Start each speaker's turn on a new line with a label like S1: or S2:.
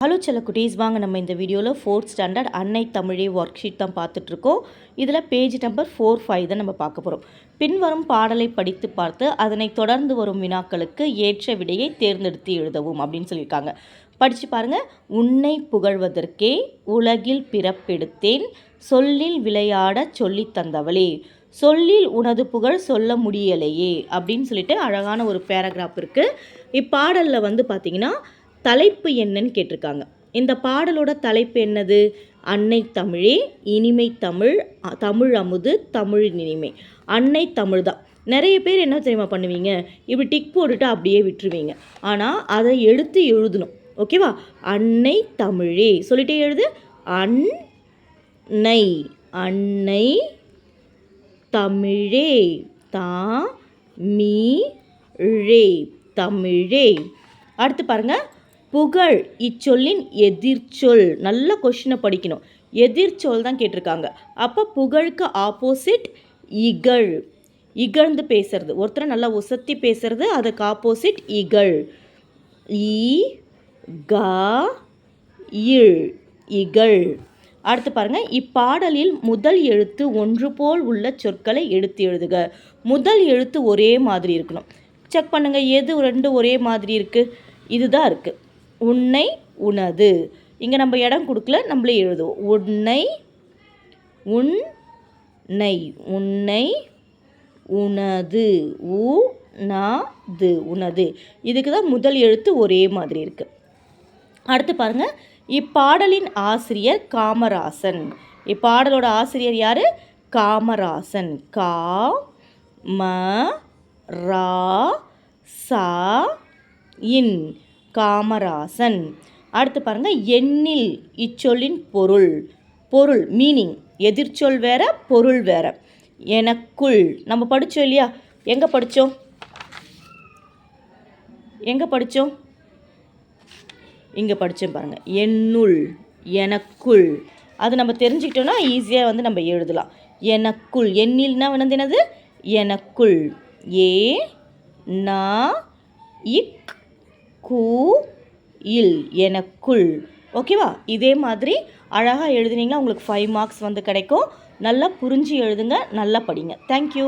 S1: Hello செல்ல குட்டீஸ் வாங்க நம்ம இந்த வீடியோவில் ஃபோர்த் ஸ்டாண்டர்ட் அன்னை தமிழே ஒர்க் ஷீட் தான் பார்த்துட்ருக்கோம். இதில் பேஜ் நம்பர் ஃபோர் ஃபைவ் தான் நம்ம பார்க்க போகிறோம் பின்வரும் பாடலை படித்து பார்த்து அதனை தொடர்ந்து வரும் வினாக்களுக்கு ஏற்ற விடையை தேர்ந்தெடுத்து எழுதவும் அப்படின்னு சொல்லியிருக்காங்க. படித்து பாருங்கள் உன்னை புகழ்வதற்கே உலகில் பிறப்பெடுத்தேன் சொல்லில் விளையாட சொல்லித் தந்தவளே சொல்லில் உனது புகழ் சொல்ல முடியலையே அப்படின்னு சொல்லிட்டு அழகான ஒரு பேராகிராஃப் இருக்குது இப்பாடலில் வந்து பார்த்திங்கன்னா தலைப்பு என்னன்னு கேட்டிருக்காங்க. இந்த பாடலோட தலைப்பு என்னது? அன்னை தமிழே இனிமை தமிழ் தமிழ் அமுது தமிழ் இனிமை. அன்னை தமிழ் தான். நிறைய பேர் என்ன தெரியுமா பண்ணுவீங்க? இப்படி டிக் போட்டுட்டு அப்படியே விட்டுருவீங்க. ஆனால் அதை எடுத்து எழுதணும். ஓகேவா? அன்னை தமிழே. சொல்லிட்டே எழுது. அன்னை அன்னை தமிழே தா மீ ரே தமிழே. அடுத்து பாருங்கள் புகழ் இச்சொல்லின் எதிர்ச்சொல். நல்ல கொஷினை படிக்கணும். எதிர்ச்சொல் தான் கேட்டிருக்காங்க. அப்போ புகழுக்கு ஆப்போசிட் இகழ். இகழ்ந்து பேசுறது. ஒருத்தரை நல்லா உசத்தி பேசுறது அதுக்கு ஆப்போசிட் இகழ். ஈ க இழ் இகழ். அடுத்து பாருங்கள் இப்பாடலில் முதல் எழுத்து ஒன்று போல் உள்ள சொற்களை எடுத்து எழுதுக. முதல் எழுத்து ஒரே மாதிரி இருக்கணும். செக் பண்ணுங்கள் எது ரெண்டு ஒரே மாதிரி இருக்குது இதுதான் இருக்குது உன்னை உனது. இங்கே நம்ம இடம் கொடுக்கல நம்மளே எழுதுவோம். உன்னை உன் நை உன்னை உனது உ து உனது. இதுக்கு தான் முதல் எழுத்து ஒரே மாதிரி இருக்குது அடுத்து பாருங்கள் இப்பாடலின் ஆசிரியர் காமராசன். இப்பாடலோட ஆசிரியர் யார்? காமராசன். கா ம ரா சா இன். காமராசன். அடுத்து பாருங்கள் எண்ணில் இச்சொல்லின் பொருள். பொருள் மீனிங் எதிர்ச்சொல் வேற பொருள் வேற. எனக்குள் நம்ம படித்தோம் இல்லையா? எங்கே படித்தோம் எங்கே படித்தோம் இங்கே படித்தோம் பாருங்கள் என்னுள் எனக்குள். அது நம்ம தெரிஞ்சுக்கிட்டோன்னா ஈஸியாக வந்து நம்ம எழுதலாம். எனக்குள் எண்ணில்னா வந்து என்னது? எனக்குள். ஏ நா இக் கூ இல் எனக்குள். ஓகேவா இதே மாதிரி அழகாக எழுதுனீங்கன்னா உங்களுக்கு ஃபைவ் மார்க்ஸ் வந்து கிடைக்கும். நல்லா புரிஞ்சு எழுதுங்க நல்லா படிங்க. தேங்க்யூ